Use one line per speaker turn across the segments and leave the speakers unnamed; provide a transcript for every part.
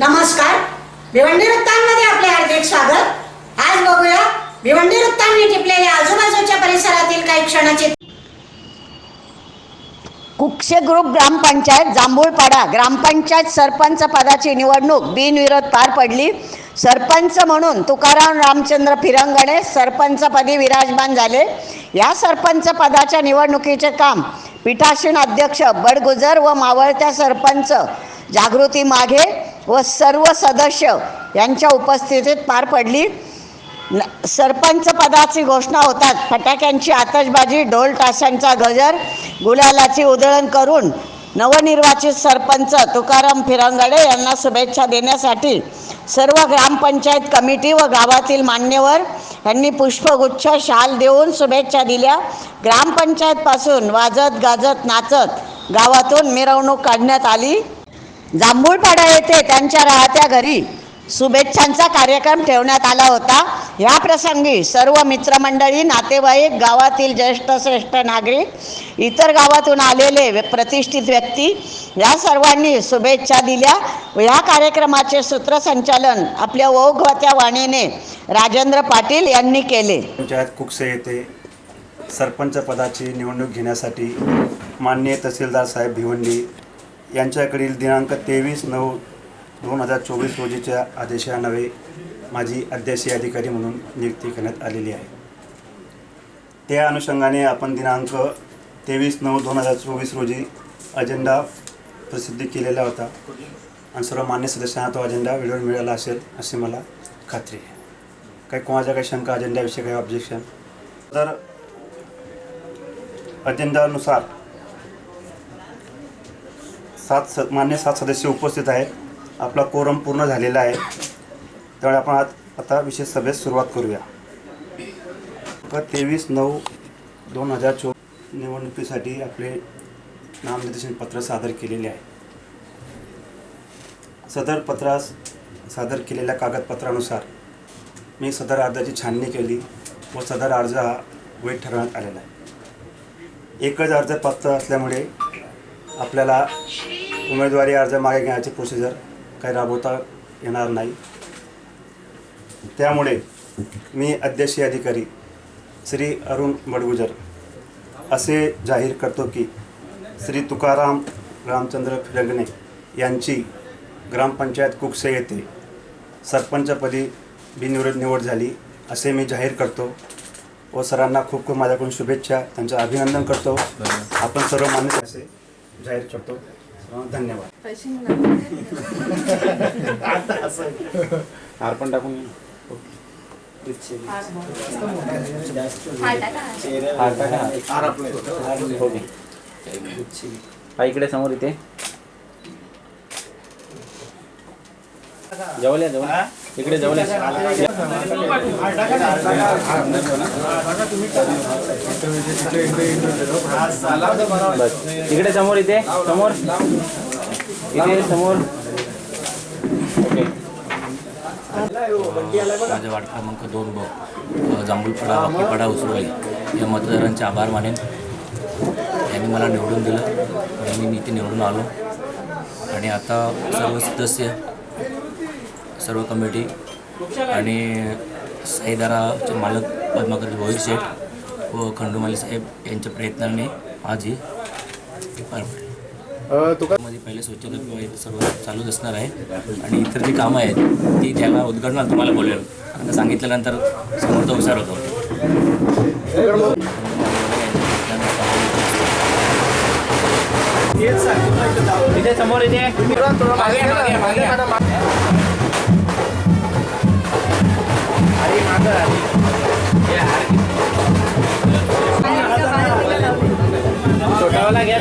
नमस्कार. भिवंडी वृत्तांमध्ये आपले हार्दिक स्वागत. आज बघूया भिवंडी वृत्तांनी टिपलेल्या आजूबाजूच्या परिसरातील काही क्षणाचे
कुक्षे ग्रुप ग्रामपंचायत जांभूळपाडा ग्रामपंचायत सरपंच पदाची निवडणूक बिनविरोध पार पडली. सरपंच म्हणून तुकाराम रामचंद्र फिरंगणे सरपंचपदी विराजमान झाले. या सरपंच पदाच्या निवडणुकीचे काम पीठासीन अध्यक्ष बडगुजर व मावळत्या सरपंच जागृती माघे व सर्व सदस्य यांच्या उपस्थितीत पार पडली. न- सरपंच पदाची घोषणा होतात. फटाक्यांची आतषबाजी ढोल टाशांचा गजर गुलालाची उधळण करून नवनिर्वाचित सरपंच तुकाराम फिरंगडे यांना शुभेच्छा देण्यासाठी सर्व ग्रामपंचायत कमिटी व गावातील मान्यवर यांनी पुष्पगुच्छ शाल देऊन शुभेच्छा दिल्या. ग्रामपंचायतपासून वाजत गाजत नाचत गावातून मिरवणूक काढण्यात आली. जांभूळपाडा येथे त्यांच्या राहत्या घरी शुभेच्छांचा कार्यक्रम ठेवण्यात आला होता. या प्रसंगी सर्व मित्रमंडळी नातेवाईक गावातील ज्येष्ठ श्रेष्ठ नागरिक इतर गावातून आलेले प्रतिष्ठित व्यक्ती या सर्वांनी शुभेच्छा दिल्या. व या कार्यक्रमाचे सूत्रसंचालन आपल्या ओघवत्या वाणीने राजेंद्र पाटील यांनी केले.
पंचायत कुकसे येथे सरपंच पदाची निवडणूक घेण्यासाठी माननीय तहसीलदार साहेब भिवंडी यांच्याकडील दिनांक तेवीस नऊ दोन हजार चोवीस रोजीच्या आदेशानवे माझी अध्यक्षीय अधिकारी म्हणून नियुक्ती करण्यात आलेली आहे. त्या अनुषंगाने आपण दिनांक तेवीस नऊ दोन हजार चोवीस रोजी अजेंडा प्रसिद्धी केलेला होता. आणि सर्व मान्य सदस्यांना तो अजेंडा वेळेवर मिळाला असेल अशी मला खात्री आहे. काही कोणाच्या काही शंका अजेंड्याविषयी काही ऑब्जेक्शन तर अजेंडानुसार सात स मान्य सात सदस्य उपस्थित आहेत. आपला कोरम पूर्ण झालेला आहे. त्यामुळे आपण आज आता विशेष सभेत सुरुवात करूया. तेवीस नऊ दोन हजार चो निवडणुकीसाठी आपले नामनिर्देशन पत्र सादर केलेले आहे. सदर पत्रास सादर केलेल्या कागदपत्रानुसार मी सदर अर्जाची छाननी केली व सदर अर्ज हा वैध ठरवण्यात आलेला आहे. एकच अर्ज पात्र असल्यामुळे आपल्याला उमेदवारी अर्ज मागे घेण्याची प्रोसिजर काही राबवता येणार नाही. त्यामुळे मी अध्यक्षीय अधिकारी श्री अरुण बडगुजर असे जाहीर करतो की श्री तुकाराम रामचंद्र फिरंगणे यांची ग्रामपंचायत कुकसे येथे सरपंचपदी बिनविरोध निवड झाली असे मी जाहीर करतो. व सरांना खूप खूप माझ्याकडून शुभेच्छा. त्यांचं अभिनंदन करतो. आपण सर्व मान्य असे जाहीर करतो. धन्यवाद.
अर्पण टाकून हार टाका. ओके. हा इकडे समोर इथे. जवळ या जवळ इकडे जवळ बस इकडे समोर इथे. समोर. इथे समोर. ओके.
माझा वार्ड क्रमांक दोन ब अ, वाकीपाडा उसरोळी या मतदारांचे आभार मानेन. यांनी मला निवडून दिलं आणि मी इथे निवडून आलो. आणि आता सर्व सदस्य सर्व कमिटी आणि साईदाराचे मालक पद्माकर भोईर शेठ व खंडूमाली साहेब यांच्या प्रयत्नाने आज ही पार पडली. मध्ये पहिले स्वच्छता किंवा इथे सर्व चालूच असणार आहे आणि इतर जी कामं आहेत ती त्याला उद्घाटनात तुम्हाला बोलेल आता सांगितल्यानंतर समोरचा हुशार होतो.
इथे समोर इथे. छोटावाला छोटावाला घ्या.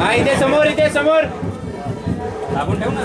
हा इथे समोर इथे समोर दाबून ठेव ना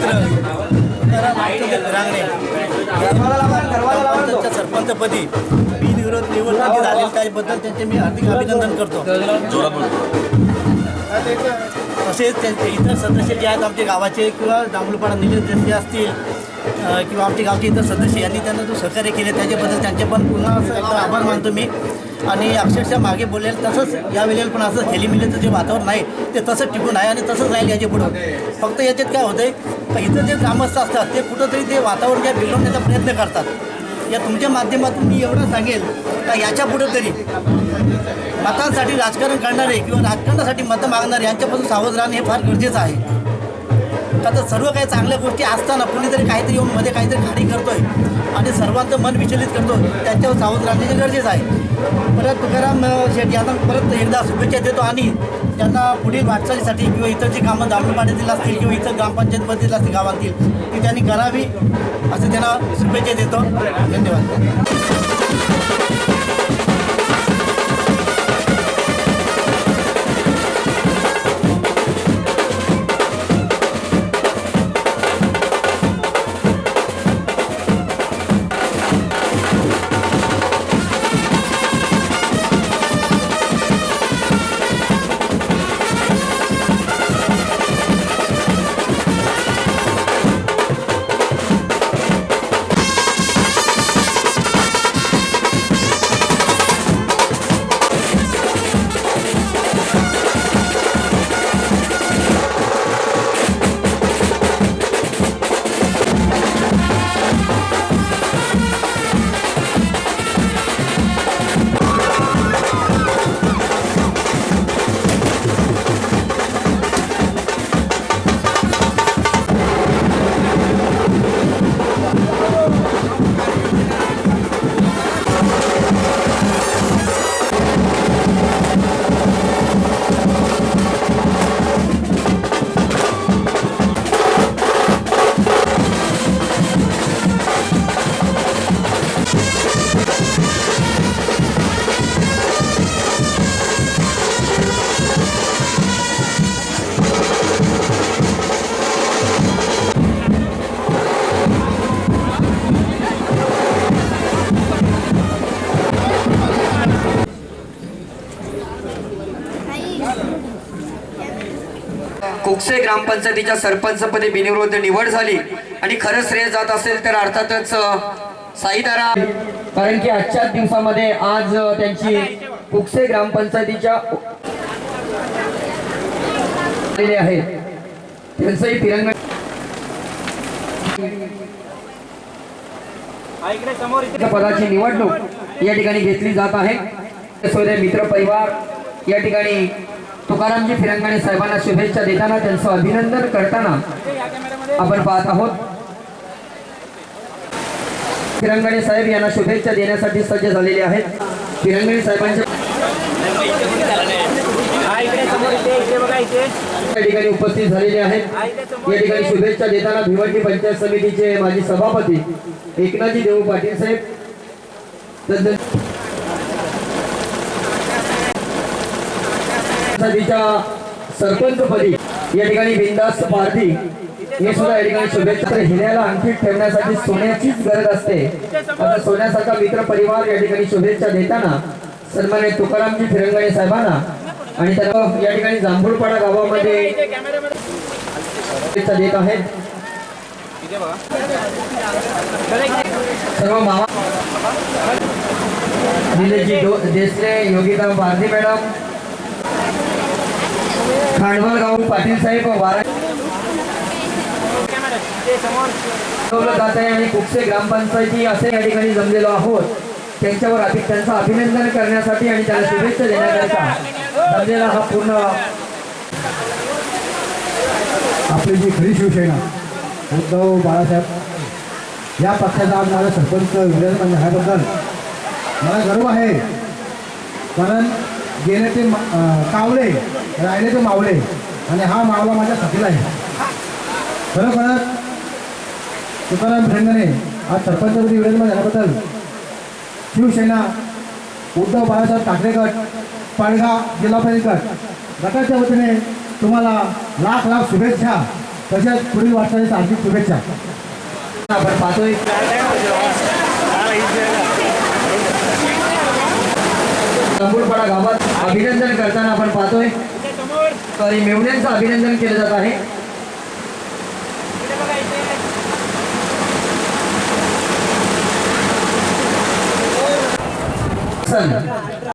मित्र. रांगणे सरपंचच्या सरपंचपदी बिनविरोध निवडणुकी झालेली त्याबद्दल त्यांचे मी हार्दिक अभिनंदन करतो. तसेच त्यांचे इतर सदस्य जे आहेत आमच्या गावाचे किंवा जांभूळपाडा निलेश असतील किंवा आमच्या गावचे इतर सदस्य यांनी त्यांना जो सहकार्य केले त्याच्याबद्दल त्यांचे पण पुन्हा असं एकदा आभार मानतो मी. आणि अक्षरशः मागे बोलेल तसंच या वेळेला पण असं खेलीमिलीचं जे वातावरण आहे ते तसंच टिकून आहे आणि तसंच राहील याच्या पुढं. फक्त याच्यात काय होतं आहे इथं जे ग्रामस्थ असतात ते कुठंतरी ते वातावरण जे बिघडवण्याचा प्रयत्न करतात. या तुमच्या माध्यमातून मी एवढं सांगेल का याच्या पुढं तरी मतांसाठी राजकारण करणारे किंवा राजकारणासाठी मतं मागणारे यांच्यापासून सावध राहणं हे फार गरजेचं आहे. का तर सर्व काही चांगल्या गोष्टी असताना कुणीतरी काहीतरी येऊन मध्ये काहीतरी खाडी करतोय आणि सर्वांचं मन विचलित करतो त्यांच्यावर सावध राहण्याचे गरजेचं आहे. परत तुकाराम शेठ यांना परत एकदा शुभेच्छा देतो आणि त्यांना पुढील वाटचालीसाठी किंवा इतर जी कामं दामणपाड्यातील असतील किंवा इतर ग्रामपंचायतमधील असतील गावातील ती त्यांनी करावी असं त्यांना शुभेच्छा देतो. धन्यवाद.
कुकसे ग्रामपंचायतीच्या सरपंचपदी बिनविरोध निवड झाली. आणि खरं श्रेय जात असेल तर अर्थातच साईदारा कारण की आजच्या दिवसामध्ये आज त्यांची कुकसे ग्रामपंचायतीच्या आहे त्यांचंही तिरंगा पदाची निवडणूक या ठिकाणी घेतली जात आहे. मित्र परिवार या ठिकाणी तुकारामजी फिरंगाणे साहेबांना शुभेच्छा देताना त्यांचं अभिनंदन करताना आपण पाहत आहोत. फिरंगाणे साहेब यांना शुभेच्छा देण्यासाठी सज्ज झालेले आहेत. फिरंगाणे साहेबांच्या या ठिकाणी उपस्थित झालेले आहेत. या ठिकाणी शुभेच्छा देताना भिवंडी पंचायत समितीचे माजी सभापती एकनाथजी देऊ पाटील साहेब. नदीच्या सरपंचपदी या ठिकाणी बिंदास्त पारधी हे सुद्धा या ठिकाणी शुभेच्छा. हिऱ्याला अंकित ठेवण्यासाठी सोन्याचीच गरज असते. आता सोन्यासारखा मित्र परिवार या ठिकाणी शुभेच्छा देताना सन्मान्य तुकारामजी फिरंगाणे साहेबांना आणि त्यांना या ठिकाणी जांभूळपाडा गावामध्ये शुभेच्छा देत आहेत. सर्व मामा निलेशजी देसले योगिता बारदी मॅडम खांडवलगाव पाटील साहेब वारा जात आहे आणि कुकसे ग्रामपंचायती असे या ठिकाणी जमलेलो आहोत. त्यांच्यावर त्यांचं अभिनंदन करण्यासाठी आणि त्याला शुभेच्छा देण्याकरिता जमलेला हा पूर्ण
आपली जी खरी शिवसेना उद्धव बाळासाहेब या पक्षाचा आज माझा सरपंच विधान ह्याबद्दल मला गर्व आहे. कारण गेले ते कावळे राहिले ते मावळे. आणि हा मावला माझ्या साथीला आहे. खरोखरच तुकाराम भेंडणे आज सरपंचपदी विधान झाल्याबद्दल शिवसेना उद्धव बाळासाहेब ठाकरे गट पालघा जिल्हा परिषद गट. गटाच्या वतीने तुम्हाला लाख लाख शुभेच्छा तसेच पुढील वाटचालीस हार्दिक शुभेच्छा.
आपण पाहतोय. गावात अभिनंदन करताना आपण पाहतोय. सॉरी मेवण्यांचं अभिनंदन केलं जात आहे. सन